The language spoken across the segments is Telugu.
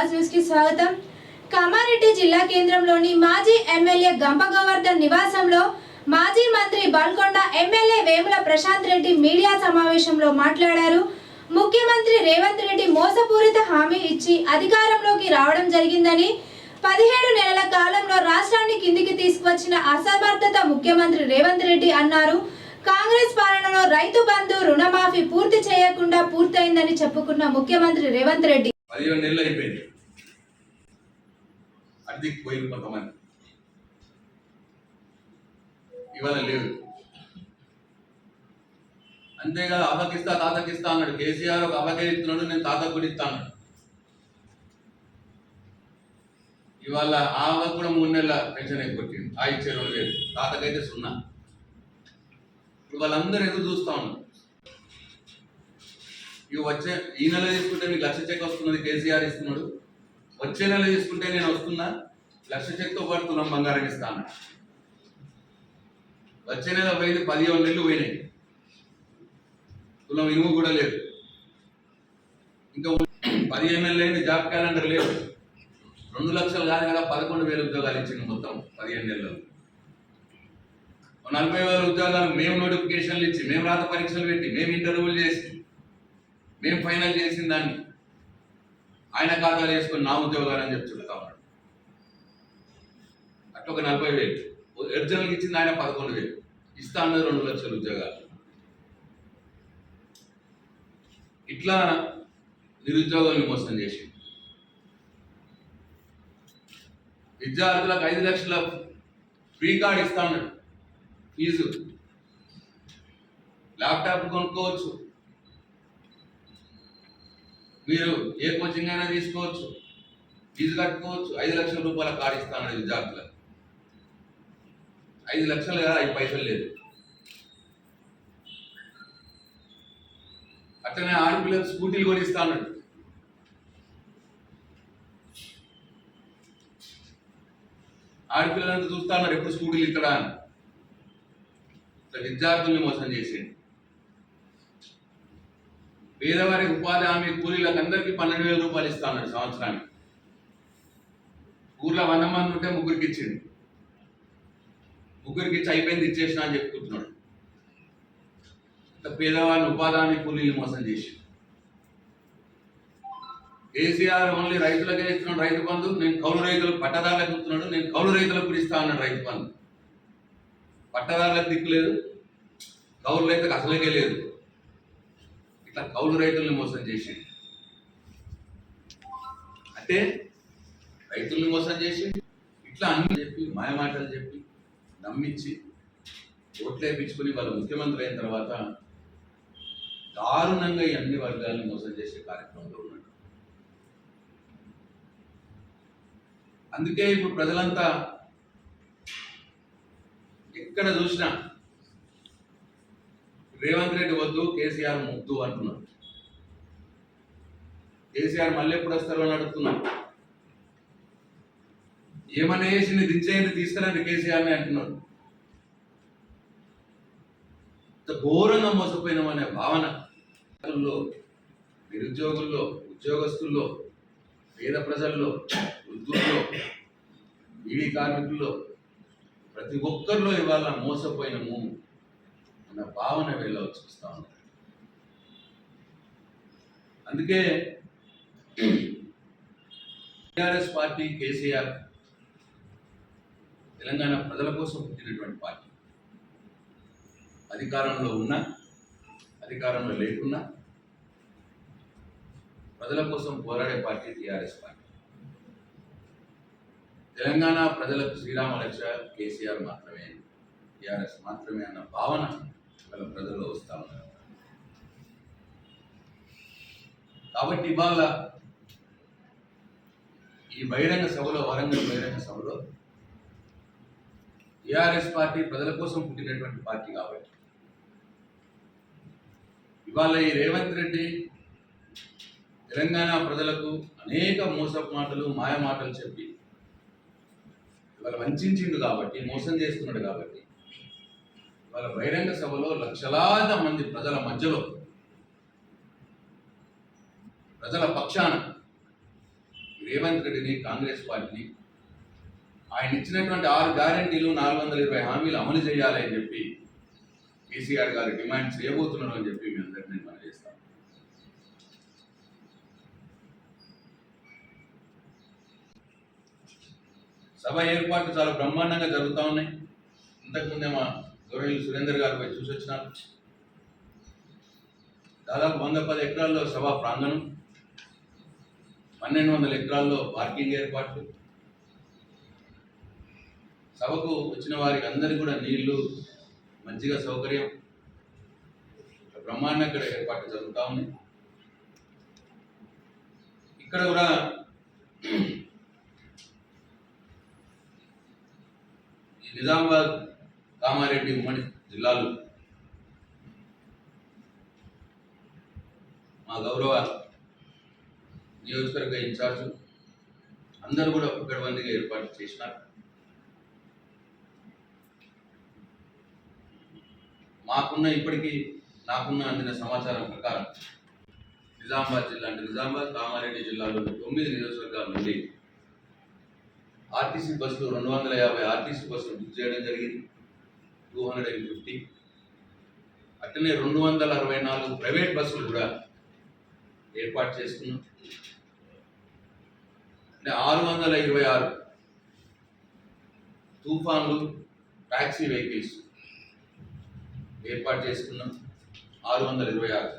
ఆవాజ్ న్యూస్కి స్వాగతం. కామారెడ్డి జిల్లా కేంద్రంలోని మాజీ ఎమ్మెల్యే గంప గోవర్ధన్ నివాసంలో మాజీ మంత్రి బాల్కొండ ఎమ్మెల్యే వేముల ప్రశాంత్ రెడ్డి మీడియా సమావేశంలో మాట్లాడారు. ముఖ్యమంత్రి రేవంత్ రెడ్డి మోసపూరిత హామీ ఇచ్చి అధికారంలోకి రావడం జరిగిందని పదిహేడు నెలల కాలంలో రాష్ట్రాన్ని కిందికి తీసుకువచ్చిన అసమర్థత ముఖ్యమంత్రి రేవంత్ రెడ్డి అన్నారు. కాంగ్రెస్ పాలనలో రైతు బంధు రుణమాఫీ పూర్తి చేయకుండా పూర్తయిందని చెప్పుకున్న ముఖ్యమంత్రి రేవంత్ రెడ్డి పదిహేడు నెలలు అయిపోయింది. అద్దెకి పోయింది కొంతమంది. ఇవాళ లేదు అంతేగా అవ్వకిస్తా తాతకిస్తా అన్నాడు. కేసీఆర్ ఒక అవ్వకే ఇస్తున్నాడు నేను తాతకు కూడా ఇస్తా అన్నాడు. ఇవాళ ఆ కూడా మూడు నెలల పెన్షన్ అయిపోయింది. ఆ ఇచ్చే రెండు వేలు తాతకైతే సున్నా. ఇప్పుడు వాళ్ళందరూ ఎదురు చూస్తా ఉన్నారు. ఇవి వచ్చే ఈ నెల తీసుకుంటే మీకు లక్ష చెక్ వస్తున్నది కేసీఆర్ ఇస్తున్నాడు. వచ్చే నెల తీసుకుంటే నేను వస్తున్నా. లక్ష చెక్తో పాటు తులం బంగారం ఇస్తాను. వచ్చే నెల పోయింది పదిహేను నెలలు పోయినాయి. తులం ఇనుము కూడా లేదు. ఇంకా పదిహేను నెలలు అయింది జాబ్ క్యాలెండర్ లేదు. రెండు లక్షలు కాదు కదా పదకొండు వేల ఉద్యోగాలు ఇచ్చింది మొత్తం పదిహేను నెలలు. నలభై వేల ఉద్యోగాలు మేము నోటిఫికేషన్లు ఇచ్చి మేము రాత పరీక్షలు పెట్టి మేము ఇంటర్వ్యూలు చేసి మేము ఫైనల్ చేసిన దాన్ని ఆయన ఖాతాలు వేసుకొని నా ఉద్యోగాలు అని చెప్పి చెప్తా ఉన్నాడు అట్లా ఒక నలభై వేలు. ఒరిజినల్కి ఇచ్చింది ఆయన పదకొండు వేలు. ఇస్తా అన్నది రెండు లక్షల ఉద్యోగాలు. ఇట్లా నిరుద్యోగాన్ని మోసం చేసి. విద్యార్థులకు ఐదు లక్షల ఫ్రీ కార్డ్ ఇస్తా ఉన్నాడు ఫీజు. ల్యాప్టాప్ కొనుక్కోవచ్చు. మీరు ఏ కోచింగ్ అయినా తీసుకోవచ్చు. ఫీజు కట్టుకోవచ్చు. ఐదు లక్షల రూపాయల కార్డు ఇస్తాను విద్యార్థులకు. ఐదు లక్షలు కదా ఐదు పైసలు లేదు. అట్లనే ఆడపిల్లలు స్కూటీలు కొనిస్తా అన్నాడు ఆడపిల్లలంతా చూస్తా ఉన్నారు ఎప్పుడు స్కూటీలు ఇక్కడ అని. విద్యార్థుల్ని మోసం చేసేయండి పేదవారికి ఉపాధి హామీ కూలీలకు అందరికీ పన్నెండు వేల రూపాయలు ఇస్తా ఉన్నాడు సంవత్సరానికి. ఊర్లో వంద మంది ఉంటే ముగ్గురికి ఇచ్చింది ముగ్గురికి అయిపోయింది ఇచ్చేసిన అని చెప్పుకుంటున్నాడు. ఇట్లా ఉపాధాన్ని ఉపాధి కూలీలు మోసం చేసి. కేసీఆర్ ఓన్లీ రైతులకే ఇస్తున్నాడు రైతు బంధు నేను కౌలు రైతులకు పట్టదారులకు ఇస్తున్నాడు నేను కౌలు రైతులకు కూడా ఇస్తా అన్నాడు రైతు బంధు. పట్టదారులకు దిక్కు లేదు కౌలు రైతులకు అసలుకే లేదు. ఇట్లా కౌలు రైతుల్ని మోసం చేసి. అంటే రైతుల్ని మోసం చేసి. ఇట్లా అన్ని చెప్పి మాయమాటలు చెప్పి నమ్మించి ఓట్లు వేయించుకుని వాళ్ళు ముఖ్యమంత్రి అయిన తర్వాత దారుణంగా ఈ అన్ని వర్గాలను మోసం చేసే కార్యక్రమంలో ఉన్నాడు. అందుకే ఇప్పుడు ప్రజలంతా ఎక్కడ చూసినా రేవంత్ రెడ్డి వద్దు కేసీఆర్ ముద్దు అంటున్నారు. కేసీఆర్ మళ్ళీ ఎప్పుడు వస్తారు అని అడుగుతున్నారు. ఏమనేసి వేసి దించేయండి తీసుకురండి కేసీఆర్ని అంటున్నారు ఇంత ఘోరంగా మోసపోయినామనే భావన. నిరుద్యోగుల్లో ఉద్యోగస్తుల్లో పేద ప్రజల్లో వృద్ధుల్లో బీడీ కార్మికుల్లో ప్రతి ఒక్కరిలో ఇవాళ మోసపోయినము అన్న భావన వీళ్ళ చూస్తా ఉన్నారు అందుకే టిఆర్ఎస్ పార్టీ కేసీఆర్ తెలంగాణ ప్రజల కోసం పుట్టినటువంటి పార్టీ. అధికారంలో ఉన్నా అధికారంలో లేకున్నా ప్రజల కోసం పోరాడే పార్టీ టిఆర్ఎస్ పార్టీ. తెలంగాణ ప్రజలకు శ్రీరామ రక్ష కేసీఆర్ మాత్రమే టిఆర్ఎస్ మాత్రమే అన్న భావన వాళ్ళ ప్రజల్లో వస్తా ఉన్నారు కాబట్టి ఇవాళ ఈ బహిరంగ సభలో వరంగల్ బహిరంగ సభలో టిఆర్ఎస్ పార్టీ ప్రజల కోసం పుట్టినటువంటి పార్టీ కాబట్టి. ఇవాళ ఈ రేవంత్ రెడ్డి తెలంగాణ ప్రజలకు అనేక మోసపు మాటలు మాయ మాటలు చెప్పి ఇవాళ వంచిండు కాబట్టి మోసం చేస్తున్నాడు కాబట్టి వాళ్ళ బహిరంగ సభలో లక్షలాది మంది ప్రజల మధ్యలో ప్రజల పక్షాన రేవంత్ రెడ్డిని కాంగ్రెస్ పార్టీని ఆయన ఇచ్చినటువంటి ఆరు గ్యారంటీలు నాలుగు వందల ఇరవై హామీలు అమలు చేయాలి అని చెప్పి కేసీఆర్ గారు డిమాండ్ చేయబోతున్నారు అని చెప్పి మీ అందరికీ నేను మనం సభ ఏర్పాట్లు చాలా బ్రహ్మాండంగా జరుగుతూ ఉన్నాయి. ఇంతకుముందే మా గౌరవులు సురేందర్ గారు పోయి చూసి వచ్చినారు. దాదాపు వంద పది ఎకరాల్లో సభా ప్రాంగణం పన్నెండు వందల ఎకరాల్లో పార్కింగ్ ఏర్పాట్లు సభకు వచ్చిన వారికి అందరికీ కూడా నీళ్ళు మంచిగా సౌకర్యం. బ్రహ్మాండంగా ఇక్కడ ఏర్పాటు జరుగుతూ ఉంది ఇక్కడ కూడా నిజామాబాద్ కామారెడ్డి ఉమ్మడి జిల్లాలు మా గౌరవ నియోజకవర్గ ఇన్ఛార్జ్ అందరూ కూడా ఒక్కడి మందిగా ఏర్పాటు చేసినారు. మాకున్న ఇప్పటికీ నాకున్న అందిన సమాచారం ప్రకారం నిజామాబాద్ జిల్లా అంటే నిజామాబాద్ కామారెడ్డి జిల్లాలో తొమ్మిది నియోజకవర్గాల నుండి ఆర్టీసీ బస్సులు రెండు వందల యాభై ఆర్టీసీ బస్సులు బుక్ చేయడం జరిగింది. Two hundred and fifty. అట్లనే రెండు వందల అరవై నాలుగు ప్రైవేట్ బస్సులు కూడా ఏర్పాటు చేసుకున్నాం అంటే ఆరు వందల ఇరవై ఆరు తుఫాన్లు ట్యాక్సీ వెహికల్స్ ఏర్పాటు చేసుకున్నాం. ఆరు వందల ఇరవై ఆరు.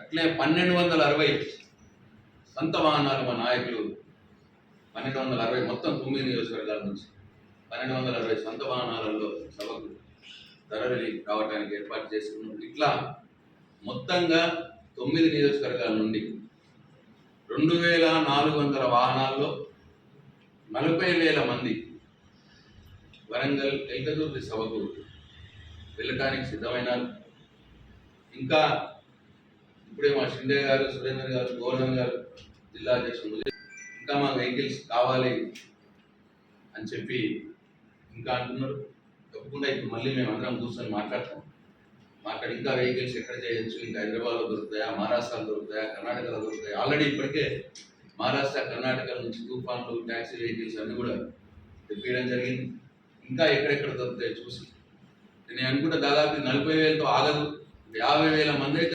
అట్లే పన్నెండు వందల అరవై సొంత వాహనాలు మా నాయకులు పన్నెండు వందల అరవై మొత్తం తొమ్మిది నియోజకవర్గాల నుంచి పన్నెండు వందల అరవై సొంత వాహనాలలో సభకు తరలి రావడానికి ఏర్పాటు చేసుకున్నాం. ఇట్లా మొత్తంగా తొమ్మిది నియోజకవర్గాల నుండి రెండు వేల నాలుగు వందల వాహనాల్లో నలభై వేల మంది వరంగల్ ఎల్కదుర్తి సభకు వెళ్ళటానికి సిద్ధమైనారు. ఇంకా ఇప్పుడే మా షిండే గారు సురేందర్ గారు గోవర్ధన్ గారు జిల్లా అధ్యక్షులు ఇంకా మా వెహికల్స్ కావాలి అని చెప్పి ఇంకా అంటున్నారు. తప్పకుండా ఇప్పుడు మళ్ళీ మేము అందరం కూర్చొని మాట్లాడతాం. మాట్లాడి ఇంకా వెహికల్స్ ఎక్కడ చేయొచ్చు? ఇంకా హైదరాబాద్లో దొరుకుతాయా? మహారాష్ట్రలో దొరుకుతాయా? కర్ణాటకలో దొరుకుతాయి? ఆల్రెడీ ఇప్పటికే మహారాష్ట్ర కర్ణాటక నుంచి తుఫాన్లు ట్యాక్సీ వెహికల్స్ అన్నీ కూడా తెప్పించడం జరిగింది. ఇంకా ఎక్కడెక్కడ దొరుకుతాయో చూసి నేను అనుకుంటే దాదాపు నలభై వేలతో ఆగదు. యాభై వేల మంది